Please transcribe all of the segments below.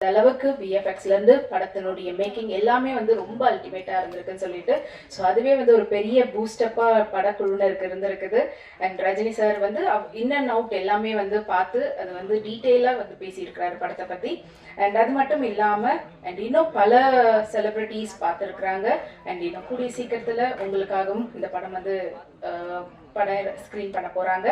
இந்த அளவுக்கு விஎஃப்எக்ஸ்ல இருந்து படத்தினுடைய மேக்கிங் எல்லாமே வந்து ரொம்ப அல்டிமேட்டா இருந்திருக்குன்னு சொல்லிட்டு ஸோ அதுவே வந்து ஒரு பெரிய பூஸ்டப்பா படக்குழுனருக்கு இருந்திருக்குது. அண்ட் ரஜினி சார் வந்து இன் அண்ட் அவுட் எல்லாமே வந்து பார்த்து அது வந்து டீட்டெயிலா வந்து பேசியிருக்கிறாரு படத்தை பத்தி. அண்ட் அது மட்டும் இல்லாம அண்ட் இன்னும் பல செலிபிரிட்டிஸ் பார்த்துருக்குறாங்க. அண்ட் இன்னும் கூடிய சீக்கிரத்துல உங்களுக்காகவும் இந்த படம் வந்து படம் பட ஸ்கிரீன் பண்ண போறாங்க.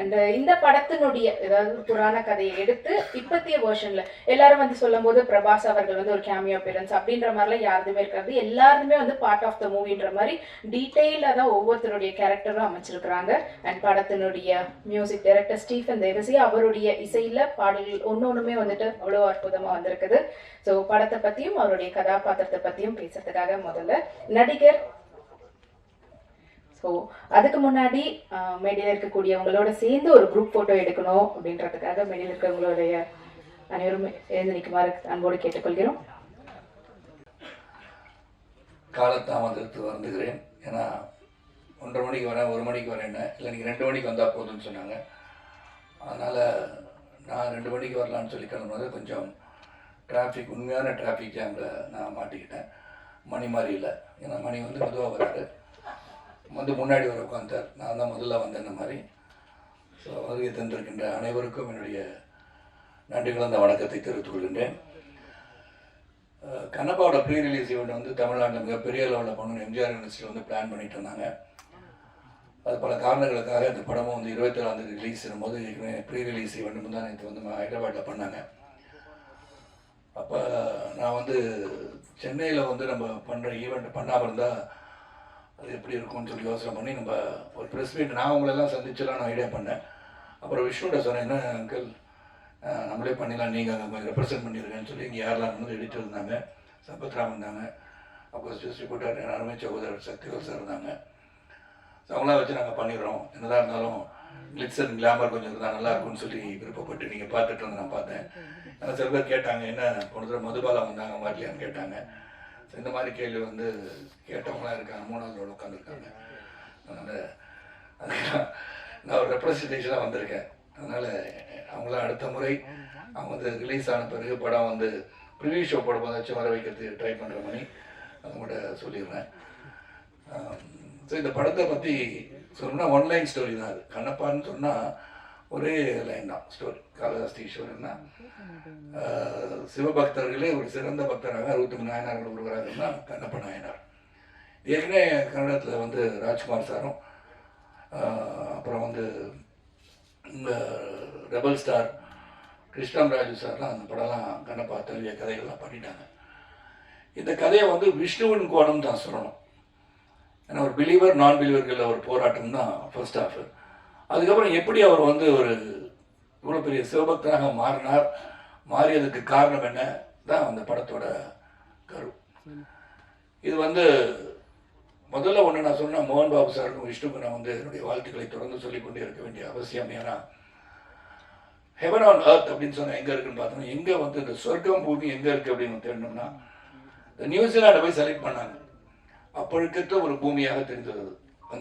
அண்ட் இந்த படத்தினுடைய ஏதாவது புராண கதையை எடுத்து இப்பத்திய வேர்ஷன்ல எல்லாரும் வந்து சொல்லும் போது பிரபாஸ் அவர்கள் வந்து ஒரு கேமியோ அப்பியரன்ஸ் அப்படின்ற மாதிரிலாம் யாருமே இருக்காது. எல்லாருமே வந்து பார்ட் ஆஃப் த மூவின்ற மாதிரி டீட்டெயிலாக தான் ஒவ்வொருத்தருடைய கேரக்டரும் அமைச்சிருக்கிறாங்க. அண்ட் படத்தினுடைய மியூசிக் டைரக்டர் ஸ்டீஃபன் தேவசி அவருடைய இசையில பாடல்கள் ஒன்று ஒன்றுமே வந்துட்டு அவ்வளோ அற்புதமா வந்திருக்குது. ஸோ படத்தை பத்தியும் அவருடைய கதாபாத்திரத்தை பத்தியும் பேசுறதுக்காக முதல்ல நடிகர் ஸோ அதுக்கு முன்னாடி மேடையில் இருக்கக்கூடியவங்களோட சேர்ந்து ஒரு குரூப் ஃபோட்டோ எடுக்கணும் அப்படின்றதுக்காக மேடையில் இருக்கிறவங்களுடைய அனைவரும் எழுந்து நிற்குமாறு அன்போடு கேட்டுக்கொள்கிறோம். காலத்தாமதத்து வந்துக்கிறேன் ஏன்னா ஒன்றரை மணிக்கு வரேன் ஒரு மணிக்கு வரேன் இல்லை நீங்கள் ரெண்டு மணிக்கு வந்தால் போதும்னு சொன்னாங்க. அதனால் நான் ரெண்டு மணிக்கு வரலான்னு சொல்லி கிளம்புனது கொஞ்சம் டிராஃபிக் உண்மையான டிராஃபிக் ஜாமில் நான் மாட்டிக்கிட்டேன். மணி மாதிரி இல்லை. ஏன்னா மணி வந்து மெதுவாக வராரு வந்து முன்னாடி வர உட்காந்தார் நான் தான் முதல்ல வந்தேன் இந்த மாதிரி. ஸோ வருகை தந்திருக்கின்ற அனைவருக்கும் என்னுடைய நன்றி கலந்த வணக்கத்தை தெரிவித்துக் கொள்கின்றேன். அஹ் கண்ணப்பாவோட ப்ரீ ரிலீஸ் ஈவெண்ட் வந்து தமிழ்நாட்டில் மிகப்பெரிய லெவலில் பண்ணணும். எம்ஜிஆர் யூனிவர்சிட்டி வந்து பிளான் பண்ணிட்டு இருந்தாங்க. அது பல காரணங்களுக்காக இந்த படமும் வந்து இருபத்தேழாம் தேதி ரிலீஸ் போது ப்ரீ ரிலீஸ் ஈவெண்ட் தான் நேற்று வந்து ஹைதராபாத்தில் பண்ணாங்க. அப்போ நான் வந்து சென்னையில் வந்து நம்ம பண்ணுற ஈவெண்ட் பண்ணாமல் இருந்தால் அது எப்படி இருக்கும்னு சொல்லி யோசனை பண்ணி நம்ம ஒரு ப்ரெஸ் மீட் நான் உங்களெல்லாம் சந்திச்செல்லாம் நான் ஐடியா பண்ணேன். அப்புறம் விஷ்ணுகிட்ட சொன்னேன் என்ன அங்கிள் நம்மளே பண்ணிடலாம் நீங்கள் அங்கே ரெப்ரசென்ட் பண்ணியிருக்கேன்னு சொல்லி இங்கே யாரெல்லாம் வந்து எடிட்டர் இருந்தாங்க சபத்ராம் இருந்தாங்க. அப்போ டிஸ்ட்ரிபியூட்டர் யாருமே சகோதரர் சக்திகள் சார் இருந்தாங்க. ஸோ அவங்களாம் வச்சு நாங்கள் பண்ணிடுறோம். என்னதான் இருந்தாலும் கிளிட்ஸ் அண்ட் கிளாமர் கொஞ்சம் இருந்தால் நல்லா இருக்கும்னு சொல்லி விருப்பப்பட்டு நீங்கள் பார்த்துட்டு வந்து நான் பார்த்தேன். ஆனால் சில பேர் கேட்டாங்க என்ன போன தடவை மதுபாலா வந்தாங்க வரலையான்னு கேட்டாங்க. இந்த மாதிரி கேள்வி வந்து கேட்டவங்களாம் இருக்காங்க மூணாவது ரோடு உட்காந்துருக்காங்க அதனால் நான் ஒரு ரெப்ரஸன்டேஷனாக வந்திருக்கேன். அதனால் அவங்களாம் அடுத்த முறை அவங்க வந்து ரிலீஸ் ஆன பிறகு படம் வந்து ப்ரிவியூ ஷோ படம் வந்தாச்சும் வர வைக்கிறதுக்கு ட்ரை பண்ணுற மாதிரி அவங்கள்ட்ட சொல்லிடுறேன். ஸோ இந்த படத்தை பற்றி சொல்லணும்னா ஒன்லைன் ஸ்டோரி தான் அது. கண்ணப்பான்னு சொன்னால் ஒரே லைன் தான். ஸ்டோரி காளிதாஸ் ஈஸ்வரன்னா சிவபக்தர்களே ஒரு சிறந்த பக்தராக அறுபத்தி மூணு நாயனார்கள் ஒருவராக கண்ணப்ப நாயனார். ஏற்கனவே கன்னடத்தில் வந்து ராஜ்குமார் சாரும் அப்புறம் வந்து இந்த ரெபல் ஸ்டார் கிருஷ்ணம் ராஜு சார்லாம் அந்த படம்லாம் கண்ணப்பா தழுவிய கதைகள்லாம் பண்ணிட்டாங்க. இந்த கதையை வந்து விஷ்ணுவின் கோணம் தான் சொல்லணும். ஏன்னா ஒரு பிலீவர் நான் பிலீவர்களில் ஒரு போராட்டம் தான் ஃபர்ஸ்ட் ஆஃப் அதுக்கப்புறம் எப்படி அவர் வந்து ஒரு இவ்வளோ பெரிய சிவபக்தராக மாறினார்? மாறியதுக்கு காரணம் என்ன? தான் அந்த படத்தோட கரு. இது வந்து முதல்ல ஒன்று நான் சொன்னேன் மோகன் பாபு சாருக்கும் விஷ்ணுக்கு நான் வந்து என்னுடைய வாழ்த்துக்களை தொடர்ந்து சொல்லிக்கொண்டே இருக்க வேண்டிய அவசியம் ஏன்னா ஹெவன் ஆன் அர்த் அப்படின்னு சொன்னால் எங்கே இருக்குன்னு பார்த்தோம்னா எங்கே வந்து இந்த சொர்க்கம் பூமி எங்கே இருக்குது அப்படின்னு தேடணும்னா இந்த நியூசிலாண்டை போய் செலக்ட் பண்ணாங்க. அப்பொழுக்கற்ற ஒரு பூமியாக தெரிந்தது.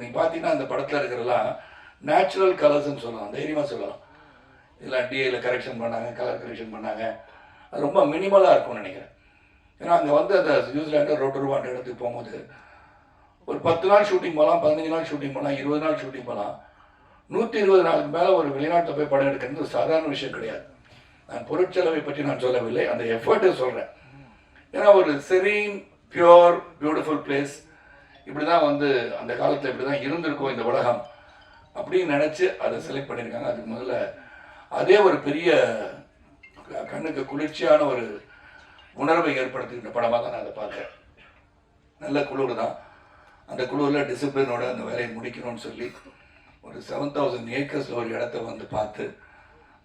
நீங்கள் பார்த்தீங்கன்னா அந்த படத்தில் இருக்கிறதெல்லாம் நேச்சுரல் கலர்ஸ்ன்னு சொல்லலாம் தைரியமாக சொல்லலாம். இதெல்லாம் டிஏல கரெக்ஷன் பண்ணாங்க கலர் கரெக்ஷன் பண்ணாங்க. அது ரொம்ப மினிமலாக இருக்கும்னு நினைக்கிறேன். ஏன்னா அங்கே வந்து அந்த நியூசிலாண்டு ரோட்டருவான்ற இடத்துக்கு போகும்போது ஒரு பத்து நாள் ஷூட்டிங் போகலாம் பதினஞ்சு நாள் ஷூட்டிங் போகலாம் இருபது நாள் ஷூட்டிங் போகலாம். நூற்றி இருபது நாளுக்கு மேலே ஒரு வெளிநாட்டில் போய் படம் எடுக்கிறது ஒரு சாதாரண விஷயம் கிடையாது. நான் பொருட்செலவை பற்றி நான் சொல்லவில்லை அந்த எஃபர்ட்டை சொல்கிறேன் ஏன்னா ஒரு செரீன் பியோர் பியூட்டிஃபுல் பிளேஸ் இப்படி தான் வந்து அந்த காலத்தில் இப்படி தான் இருந்திருக்கும் இந்த உலகம். அப்படின்னு நினச்சி அதை செலக்ட் பண்ணியிருக்காங்க. அதுக்கு முதல்ல அதே ஒரு பெரிய கண்ணுக்கு குளிர்ச்சியான ஒரு உணர்வை ஏற்படுத்துகின்ற படமாக தான் நான் அதை பார்க்குறேன் நல்ல குழுவில் தான். அந்த குழுவில் டிசிப்ளினோட அந்த வேலையை முடிக்கணும்னு சொல்லி ஒரு செவன் தௌசண்ட் ஏக்கர்ஸில் ஒரு இடத்த வந்து பார்த்து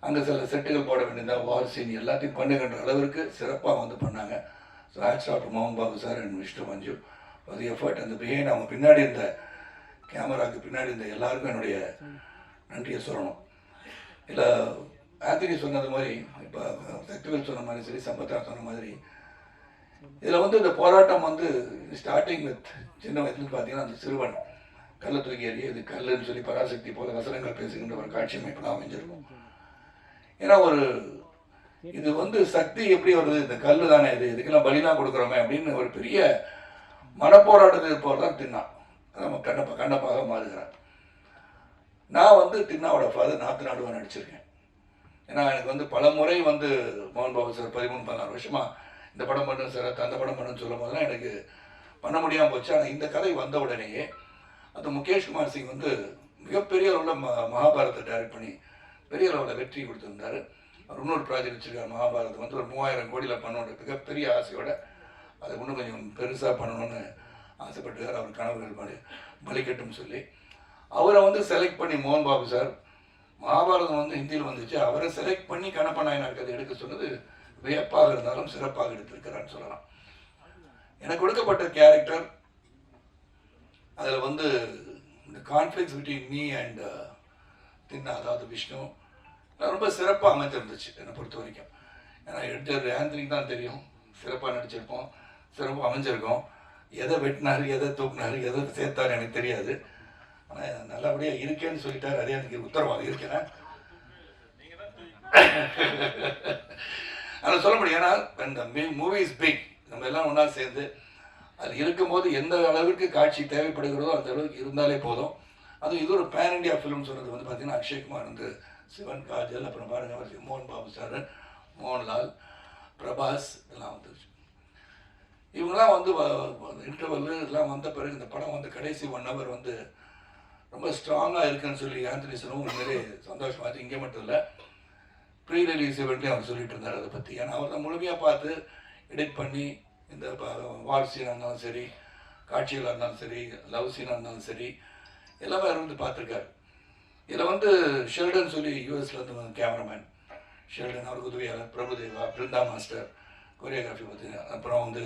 அங்கே சில செட்டுகள் போட வேண்டியதாக வால் சீன் எல்லாத்தையும் பண்ணுகின்ற அளவிற்கு சிறப்பாக வந்து பண்ணாங்க. ஸோ ஹேட்ஸ் ஆஃப் மோகன் Babu sir and mister Manchu அது எஃபர்ட் அந்த பிஹைண்ட் அவங்க பின்னாடி இருந்த கேமராக்கு பின்னாடி இந்த எல்லாருக்கும் என்னுடைய நன்றியை சொல்லணும். இல்லை ஆத்திரி சொன்னது மாதிரி இப்போ சக்திவேல் சொன்ன மாதிரி சரி சம்பத்தா சொன்ன மாதிரி இதில் வந்து இந்த போராட்டம் வந்து ஸ்டார்டிங் வித் சின்ன வயசுல பார்த்தீங்கன்னா அந்த சிறுவன் கல்லை தூக்கி எறிய இது கல்லுன்னு சொல்லி பராசக்தி போல வசனங்கள் பேசுகின்ற ஒரு காட்சி அமைப்பு தான் அமைஞ்சிருக்கும். ஏன்னா ஒரு இது வந்து சக்தி எப்படி வருது? இந்த கல்லு தானே இது? இதுக்கெல்லாம் பலிதான் கொடுக்குறோமே அப்படின்னு ஒரு பெரிய மனப்போராட்டத்தை போல தான் தின்னான். நம்ம கண்ணப்ப கண்ணப்பாக மாறுகிறார் நான் வந்து தின்னாவோட ஃபாதர் நாத்து நாடுவா நடிச்சிருக்கேன். ஏன்னா எனக்கு வந்து பல முறை வந்து மோகன் பாபு சார் பதிமூணு பதினாறு வருஷமாக இந்த படம் பண்ணும் சார் அந்த படம் பண்ணுன்னு சொல்லும் போதெல்லாம் எனக்கு பண்ண முடியாமல் போச்சு. ஆனால் இந்த கதை வந்த உடனேயே அந்த முகேஷ் குமார் சிங் வந்து மிகப்பெரிய அளவில் ம மகாபாரதத்தை டைரக்ட் பண்ணி பெரிய அளவில் வெற்றி கொடுத்துருந்தாரு. அவர் இன்னொரு ப்ராஜெக்ட் வச்சிருக்காரு மகாபாரதம். வந்து ஒரு மூவாயிரம் கோடியில் பண்ணணும் மிகப்பெரிய ஆசையோடு அதை இன்னும் கொஞ்சம் பெருசாக பண்ணணும்னு ஆசைப்பட்டுக்கார் அவர் கனவுகள் பலி பலிக்கட்டும் சொல்லி அவரை வந்து செலக்ட் பண்ணி மோகன் பாபு சார் மகாபாரதம் வந்து ஹிந்தியில் வந்துச்சு அவரை செலக்ட் பண்ணி கணப்ப நாயனார் கதை எடுக்க சொன்னது வியப்பாக இருந்தாலும் சிறப்பாக எடுத்திருக்கிறான்னு சொல்லலாம். எனக்கு கொடுக்கப்பட்ட கேரக்டர் அதில் வந்து இந்த கான்ஃப்ளிக்ஸ் பிட்வீன் மீ அண்ட் தின்னா அதாவது விஷ்ணு ரொம்ப சிறப்பாக அமைஞ்சிருந்துச்சு என்னை பொறுத்த வரைக்கும் ஏன்னா எடுத்த ரேந்திரிங் தான் தெரியும். சிறப்பாக நடிச்சிருப்போம் சிறப்பாக அமைஞ்சிருக்கோம். எதை வெட்டினாரு எதை தூக்குனாரு எதை சேர்த்தாரு எனக்கு தெரியாது. ஆனால் நல்லபடியாக இருக்கேன்னு சொல்லிட்டார். அதே எனக்கு உத்தரவாதம் இருக்கிறேன் அதை சொல்ல முடியும். ஏன்னா இந்த மூவி இஸ் பிக் நம்ம எல்லாம் ஒன்றா சேர்ந்து அது இருக்கும்போது எந்த அளவிற்கு காட்சி தேவைப்படுகிறதோ அந்த அளவுக்கு இருந்தாலே போதும். அதுவும் இது ஒரு பேன் இண்டியா ஃபிலிம் சொன்னது வந்து பார்த்தீங்கன்னா அக்ஷய்குமார் வந்து சிவன் காஜல் அப்புறம் பாருங்க மோகன் பாபு சார் மோகன்லால் பிரபாஸ் இதெல்லாம் வந்துருச்சு. இவங்கெல்லாம் வந்து இன்டர்வல் இதெல்லாம் வந்த பிறகு இந்த படம் வந்து கடைசி ஒன் ஹவர் வந்து ரொம்ப ஸ்ட்ராங்காக இருக்குன்னு சொல்லி ஆந்தனி சொன்னவும் உண்மையிலே சந்தோஷமா இங்கே மட்டும் இல்லை. ப்ரீ ரிலீஸ் இவெண்ட்லையும் அவர் சொல்லிட்டு இருந்தார் அதை பற்றி ஏன்னா அவர் தான் முழுமையாக பார்த்து எடிட் பண்ணி இந்த வார் சீனாக இருந்தாலும் சரி காட்சிகளாக இருந்தாலும் சரி லவ் சீனாக இருந்தாலும் சரி எல்லாமே அவர் வந்து பார்த்துருக்காரு. இதில் வந்து ஷெல்டன் சொல்லி யூஎஸ்ல இருந்து கேமராமேன் ஷெல்டன் அவருக்கு உதவியாளர். பிரபுதேவா பிருந்தா மாஸ்டர் கொரியோகிராஃபி பார்த்தீங்க அப்புறம் வந்து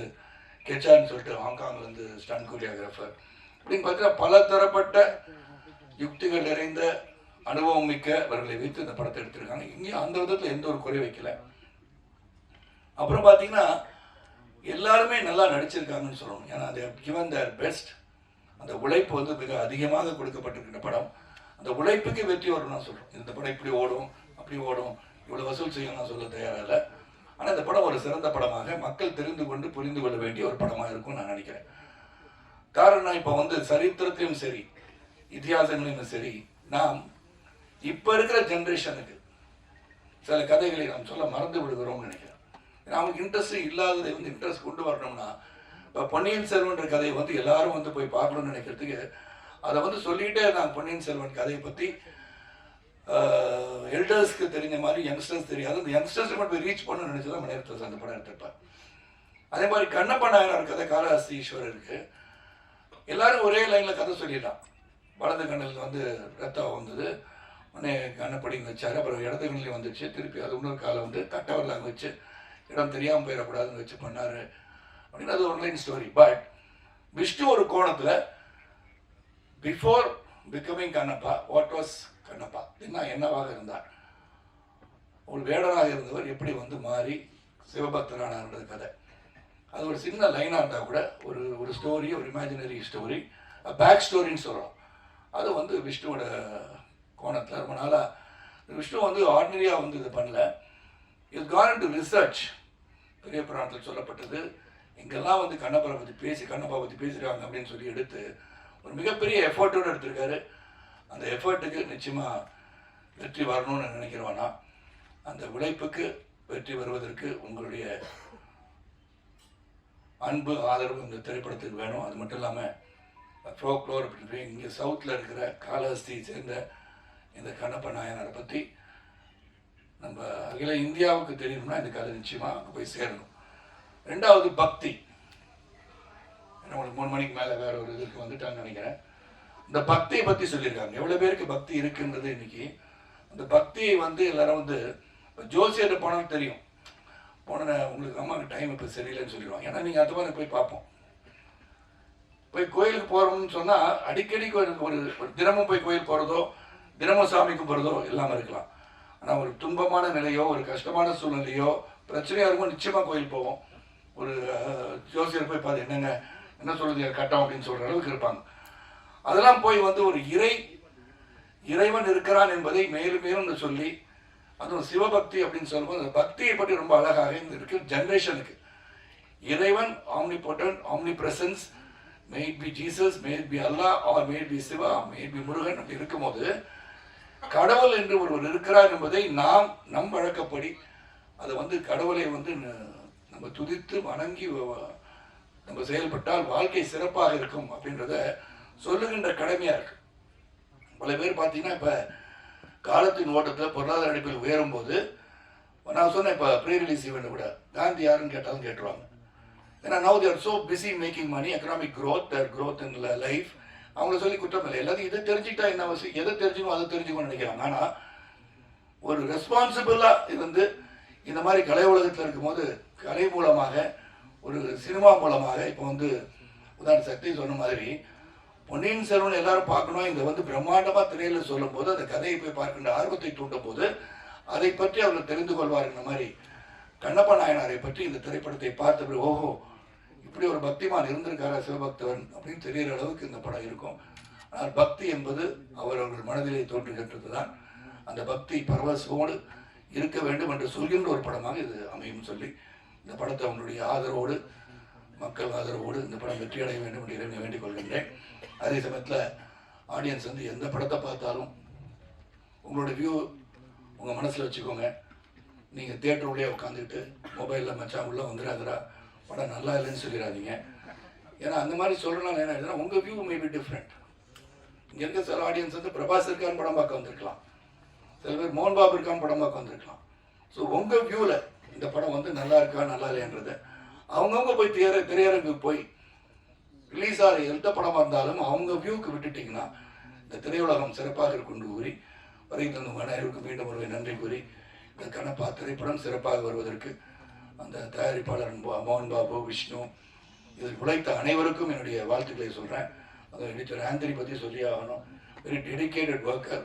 கெச்சான்னு சொல்லிட்டு ஹாங்காங்லேருந்து ஸ்டன் கொரியோகிராஃபர் அப்படின்னு பார்த்தீங்கன்னா பல தரப்பட்ட யுக்திகள் நிறைந்த அனுபவம் மிக்க அவர்களை வைத்து இந்த படத்தை எடுத்திருக்காங்க. இங்கேயும் அந்த விதத்தில் எந்த ஒரு குறை வைக்கல. அப்புறம் பார்த்தீங்கன்னா எல்லாருமே நல்லா நடிச்சிருக்காங்கன்னு சொல்லணும். ஏன்னா அது கிவன் தேர் பெஸ்ட் அந்த உழைப்பு வந்து மிக அதிகமாக கொடுக்கப்பட்டிருக்கிற படம். அந்த உழைப்புக்கு வெற்றி வரும் நான் சொல்கிறேன் இந்த படம் இப்படி ஓடும் அப்படி ஓடும் இவ்வளோ வசூல் செய்யும் நான் சொல்ல தயாராக இல்லை. ஆனால் இந்த படம் ஒரு சிறந்த படமாக மக்கள் தெரிந்து கொண்டு புரிந்து கொள்ள வேண்டிய ஒரு படமாக இருக்கும்னு நான் நினைக்கிறேன். காரணம் இப்போ வந்து சரித்திரத்திலும் சரி இதிகாசங்களிலும் சரி நாம் இப்போ இருக்கிற ஜென்ரேஷனுக்கு சில கதைகளை நாம் சொல்ல மறந்து விடுகிறோம்னு நினைக்கிறேன். ஏன்னா அவங்களுக்கு இன்ட்ரெஸ்ட் இல்லாததை வந்து இன்ட்ரெஸ்ட் கொண்டு வரணும்னா இப்போ பொன்னியின் செல்வன்ற கதையை வந்து எல்லாரும் வந்து போய் பார்க்கணும்னு நினைக்கிறதுக்கு அதை வந்து சொல்லிட்டே நான் பொன்னியின் செல்வன் கதையை பற்றி எல்டர்ஸ்க்கு தெரிஞ்ச மாதிரி யங்ஸ்டர்ஸ் தெரியாது. அந்த யங்ஸ்டர்ஸ் மட்டும் போய் ரீச் பண்ணணும்னு நினச்சி தான் நேரத்தில் அந்த படம் எடுத்திருப்பார். அதே மாதிரி கண்ணப்ப நாயனார் கதை காளஹஸ்தி ஈஸ்வரருக்கு எல்லாரும் ஒரே லைனில் கதை சொல்லிடலாம். வலது கண்ணில் வந்து ரத்தம் வந்தது. உடனே கண்ணப்படிங்க வச்சார். அப்புறம் இடது கண்ணிலையும் வந்துச்சு. திருப்பி அது இன்னொரு காலை வந்து கட்டவரில் வச்சு இடம் தெரியாமல் போயிடக்கூடாதுன்னு வச்சு பண்ணார். அப்படின்னு அது ஒன்லைன் ஸ்டோரி பட் விஷ்ணு ஒரு கோணத்தில் before becoming Kannappa what was Kannappa என்ன என்னவாக இருந்தார்? ஒரு வேடனாக இருந்தவர் எப்படி வந்து மாறி சிவபக்தரானார்ன்றது கதை. அது ஒரு சின்ன லைனாக இருந்தால் கூட ஒரு ஒரு ஸ்டோரி ஒரு இமேஜினரி ஸ்டோரி பேக் ஸ்டோரின்னு சொல்கிறோம் அது வந்து விஷ்ணுவோட கோணத்தில் ரொம்ப நாளாக விஷ்ணு வந்து ஆர்டினரியாக வந்து இது பண்ணல. இது கான் டு ரிசர்ச் பெரிய புராணத்தில் சொல்லப்பட்டது இங்கெல்லாம் வந்து கண்ணப்பரை பற்றி பேசி கண்ணப்பா பற்றி பேசுகிறாங்க அப்படின்னு சொல்லி எடுத்து ஒரு மிகப்பெரிய எஃபர்ட்டோடு எடுத்திருக்காரு. அந்த எஃபர்ட்டுக்கு நிச்சயமாக வெற்றி வரணும்னு நினைக்கிறோன்னா அந்த உழைப்புக்கு வெற்றி வருவதற்கு உங்களுடைய அன்பு ஆதரவு இந்த திரைப்படத்துக்கு வேணும். அது மட்டும் இல்லாமல் ஃப்ளோக்ளோர் அப்படின்னு இங்கே சவுத்தில் இருக்கிற காலஹஸ்தியை சேர்ந்த இந்த கண்ணப்ப நாயனரை பற்றி நம்ம அகில இந்தியாவுக்கு தெரியணும்னா இந்த கதை நிச்சயமாக அங்கே போய் சேரணும். ரெண்டாவது பக்தி. ஏன்னா உங்களுக்கு மூணு மணிக்கு மேலே வேற ஒரு இதுக்கு வந்துட்டான்னு நினைக்கிறேன். இந்த பக்தியை பற்றி சொல்லியிருக்காங்க. எவ்வளோ பேருக்கு பக்தி இருக்குன்றது இன்னைக்கு அந்த பக்தியை வந்து எல்லாரும் வந்து ஜோசியர்கிட்ட போனாலும் தெரியும். போன உங்களுக்கு அம்மாவுக்கு டைம் இப்போ சரியில்லைன்னு சொல்லிடுவாங்க. ஏன்னா நீங்கள் அது மாதிரி போய் பார்ப்போம். போய் கோயிலுக்கு போகிறோம்னு சொன்னால் அடிக்கடி ஒரு ஒரு தினமும் போய் கோயில் போகிறதோ தினமும் சாமி கும்பிட்றதோ இல்லாமல் இருக்கலாம். ஆனால் ஒரு துன்பமான நிலையோ ஒரு கஷ்டமான சூழ்நிலையோ பிரச்சனையாக இருக்கும் நிச்சயமாக கோயில் போவோம். ஒரு ஜோசியர் போய் பார்த்து என்னங்க என்ன சொல்றது கட்டம் அப்படின்னு சொல்கிற அளவுக்கு இருப்பாங்க. அதெல்லாம் போய் வந்து ஒரு இறை இறைவன் இருக்கிறான் என்பதை மேலும் மேலும் சொல்லி அதுவும் சிவபக்தி அப்படின்னு சொல்லும்போது அந்த பக்தியை பற்றி ரொம்ப அழகாக இந்த இருக்கு. ஜென்ரேஷனுக்கு இறைவன் omnipotent omnipresence maybe Jesus maybe Allah or maybe Shiva maybe Murugan அப்படி இருக்கும்போது கடவுள் என்று ஒருவர் இருக்கிறார் என்பதை நாம் நம் வழக்கப்படி அதை வந்து கடவுளை வந்து நம்ம துதித்து வணங்கி நம்ம செயல்பட்டால் வாழ்க்கை சிறப்பாக இருக்கும் அப்படின்றத சொல்லுகின்ற கடமையா இருக்கு. பல பேர் பார்த்தீங்கன்னா இப்போ காலத்தின் ஓட்டத்தில் பொருளாதார அடிப்பில் உயரும் போது நான் சொன்னேன் இப்போ ப்ரீ ரிலீஸ் ஈவெண்ட் கூட காந்தி யாருன்னு கேட்டாலும் கேட்டுருவாங்க. ஏன்னா now there so busy making money economic growth there growth in life அவங்கள சொல்லி குற்றம் இல்லை. எல்லாத்தையும் இதை தெரிஞ்சுக்கிட்டா என்ன அவசியம் எதை தெரிஞ்சுக்கணும் அதை தெரிஞ்சுக்கணும்னு நினைக்கிறாங்க. ஆனால் ஒரு ரெஸ்பான்சிபிளாக இருந்து இந்த மாதிரி கலை உலகத்தில் இருக்கும்போது கலை மூலமாக ஒரு சினிமா மூலமாக இப்போ வந்து உதாரண சக்தி சொன்ன மாதிரி பொன்னியின் செல்வன் எல்லாரும் பார்க்கணும். இதை வந்து பிரம்மாண்டமாக திரையில் சொல்லும்போது அந்த கதையை போய் பார்க்கின்ற ஆர்வத்தை தூண்டும் போது அதை பற்றி அவர்கள் தெரிந்து கொள்வார்கள் மாதிரி. கண்ணப்ப நாயனாரை பற்றி இந்த திரைப்படத்தை பார்த்த ஓஹோ இப்படி ஒரு பக்திமான் இருந்திருக்காரா சிவபக்தவன் அப்படின்னு தெரிகிற அளவுக்கு இந்த படம் இருக்கும். ஆனால் பக்தி என்பது அவரவர்கள் மனதிலே தோன்றுகின்றது தான் அந்த பக்தி பரவசோடு இருக்க வேண்டும் என்று சொல்கின்ற ஒரு படமாக இது அமையும் சொல்லி இந்த படத்தை அவங்களுடைய ஆதரவோடு மக்கள் ஆதரவோடு இந்த படம் வெற்றி அடைய வேண்டும் என்று இறைவனை வேண்டிக் கொள்கின்றேன். அதே சமயத்தில் ஆடியன்ஸ் வந்து எந்த படத்தை பார்த்தாலும் உங்களோட வியூ உங்கள் மனசில் வச்சுக்கோங்க. நீங்கள் தேட்டர் உள்ளே உட்காந்துக்கிட்டு மொபைலில் மச்சான் உள்ளே வந்துடாதரா படம் நல்லா இல்லைன்னு சொல்லிடாதீங்க ஏன்னா அந்த மாதிரி சொல்கிறனால என்ன ஆயிடுதுன்னா உங்கள் வியூ மே பி டிஃப்ரெண்ட் இங்கே இருக்க சில ஆடியன்ஸ் வந்து பிரபாஸ் இருக்கான்னு படம் பார்க்க வந்திருக்கலாம். சில பேர் மோகன் பாபு இருக்கான்னு படம் பார்க்க வந்திருக்கலாம். ஸோ உங்கள் வியூவில் இந்த படம் வந்து நல்லா இருக்கா நல்லா இல்லைன்றதை அவங்கவுங்க போய் திரையர திரையரங்குக்கு போய் ரிலீஸ் ஆகிற எந்த படமாக இருந்தாலும் அவங்க வியூக்கு விட்டுட்டிங்கன்னா இந்த திரையுலகம் சிறப்பாக இருக்கும் கூறி வரை தந்த அனைவருக்கும் மீண்டும் ஒருவை நன்றி கூறி இந்த கணப்பா திரைப்படம் சிறப்பாக வருவதற்கு அந்த தயாரிப்பாளர் மோகன் பாபு விஷ்ணு இதில் உழைத்த அனைவருக்கும் என்னுடைய வாழ்த்துக்களை சொல்கிறேன் அதை எடிட்டர் ஆந்தனி பற்றி சொல்லி ஆகணும். Very dedicated worker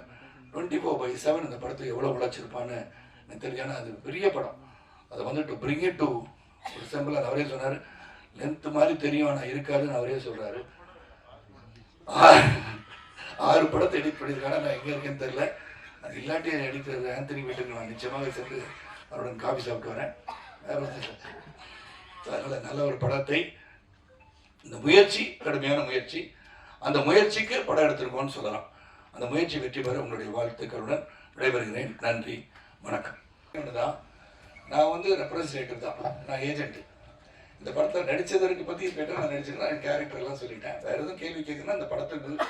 twenty four by seven இந்த படத்தை எவ்வளோ உழைச்சிருப்பான்னு எனக்கு தெரியும் அது பெரிய படம். அதை வந்து டு பிரிங் இட் டு ஒரு சிம்பிளாக அவரே சொன்னார். லென்த் மாதிரி தெரியும் ஆனால் இருக்காதுன்னு அவரே சொல்கிறாரு ஆறு படத்தை எடிட் பண்ணியிருக்காங்க நான் எங்கே இருக்கேன்னு தெரில அது இல்லாட்டி எடிக்கிறது ஆந்தனி வீட்டுக்கு நான் நிச்சயமாக சென்று அவருடன் காஃபி சாப்பிட்டு வரேன். அதனால் நல்ல ஒரு படத்தை இந்த முயற்சி கடுமையான முயற்சி. அந்த முயற்சிக்கு படம் எடுத்திருக்கோம்னு சொல்லலாம். அந்த முயற்சி வெற்றி பெற உங்களுடைய வாழ்த்துக்களுடன் விடைபெறுகிறேன். நன்றி. வணக்கம். தான் நான் வந்து ரெப்ரஸன்டேட்டிவ் தான். நான் ஏஜென்ட் இந்த படத்தை நடித்ததற்கு பற்றி கேட்டால் நான் நடிச்சிருக்கேன் என் கேரக்டர்லாம் சொல்லிட்டேன். வேறு எதுவும் கேள்வி கேட்குன்னா அந்த படத்துக்கு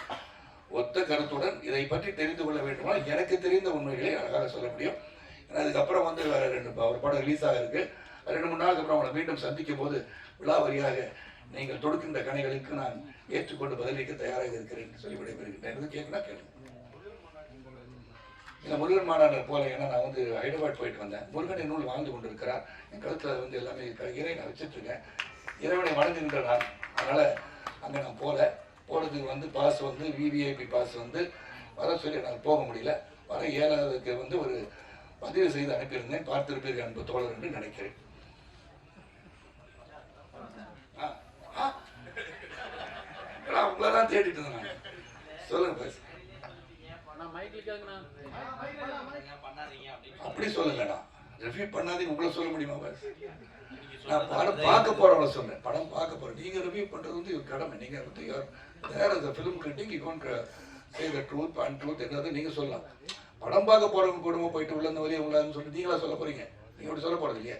ஒத்த கருத்துடன் இதை பற்றி தெரிந்து கொள்ள வேண்டுமா எனக்கு தெரிந்த உண்மைகளை அழகாக சொல்ல முடியும். ஏன்னா அதுக்கப்புறம் வந்து வேறு ரெண்டு ப- ஒரு படம் ரிலீஸ் ஆகிருக்கு. ரெண்டு மூணு நாளுக்கு அப்புறம் அவனை மீண்டும் சந்திக்கும் போது விழாவரியாக நீங்கள் தொடுக்கின்ற கணைகளுக்கு நான் ஏற்றுக்கொண்டு பதிலளிக்க தயாராக இருக்கிறேன் என்று சொல்லி விடைபெறுகிறேன் எதுவும் கேட்குனா கேளுங்க. இந்த முருகன் மாநாடு போல ஏன்னா நான் வந்து ஹைதராபாத் போயிட்டு வந்தேன். முருகன் நூல் வாழ்ந்து கொண்டிருக்கிறார். என் கழுத்தில் வந்து எல்லாமே இருக்கிற இறை நான் வச்சுட்டு இருக்கேன் இறைவனை வணங்குகின்ற நான். அதனால் அங்கே நான் போகல போகிறதுக்கு வந்து பாஸ் வந்து விவிஐபி பாஸ் வந்து வர சொல்லி நான் போக முடியல. வர ஏழாவதுக்கு வந்து ஒரு பதிவு செய்து அனுப்பியிருந்தேன். பார்த்திருப்பீர்கள் அன்பு தோழர் என்று நினைக்கிறேன். ஆ, உங்களை தான் தேடிட்டு இருந்தேன் நான். சொல்லுங்க பாஸ் அப்படி சொல்லுங்கண்ணா ரிவ்யூ பண்ணாதீங்க உங்களை சொல்ல முடியுமா பாஸ் நான் படம் பார்க்க போறவங்கள சொன்னேன். படம் பார்க்க போறேன். நீங்க ரிவ்யூ பண்றது வந்து கடமை. நீங்க வந்து you don't uh, say the truth and truth என்னது நீங்க சொல்லலாம். படம் பார்க்க போறவங்க கூடமா போயிட்டு உள்ள இந்த வெளியே உள்ளான்னு சொல்லிட்டு நீங்களா சொல்ல போறீங்க? நீங்க அப்படி சொல்ல போறது இல்லையா.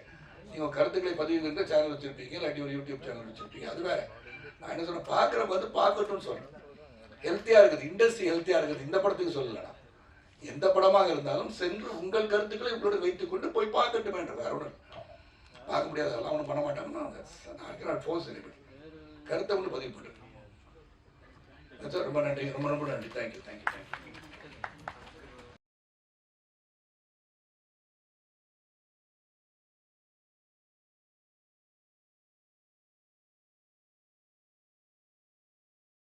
நீங்க உங்க கருத்துக்களை பதிவு செய்கிற சேனல் வச்சிருப்பீங்க இல்லாட்டி ஒரு யூடியூப் சேனல் வச்சிருப்பீங்க. அது வேற. நான் என்ன சொல்றேன் பார்க்குறவங்க வந்து பார்க்கட்டும்னு சொல்றேன். ஹெல்த்தியா இருக்குது இண்டஸ்ட்ரி ஹெல்த்தியா இருக்குது. இந்த படத்துக்கு சொல்லல நான். எந்த படமாக இருந்தாலும் சென்று உங்கள் கருத்துக்களை உங்களுடன் வைத்துக்கொண்டு போய் பார்க்கட்டும் என்ற வேற பார்க்க முடியாது அதெல்லாம் ஒன்றும் பண்ண மாட்டாங்கன்னா நான் ஃபோர்ஸ் anybody கருத்தை ஒன்று பதிவு பண்ணுறேன் ரொம்ப நன்றி ரொம்ப ரொம்ப நன்றி. Thank you thank you thank you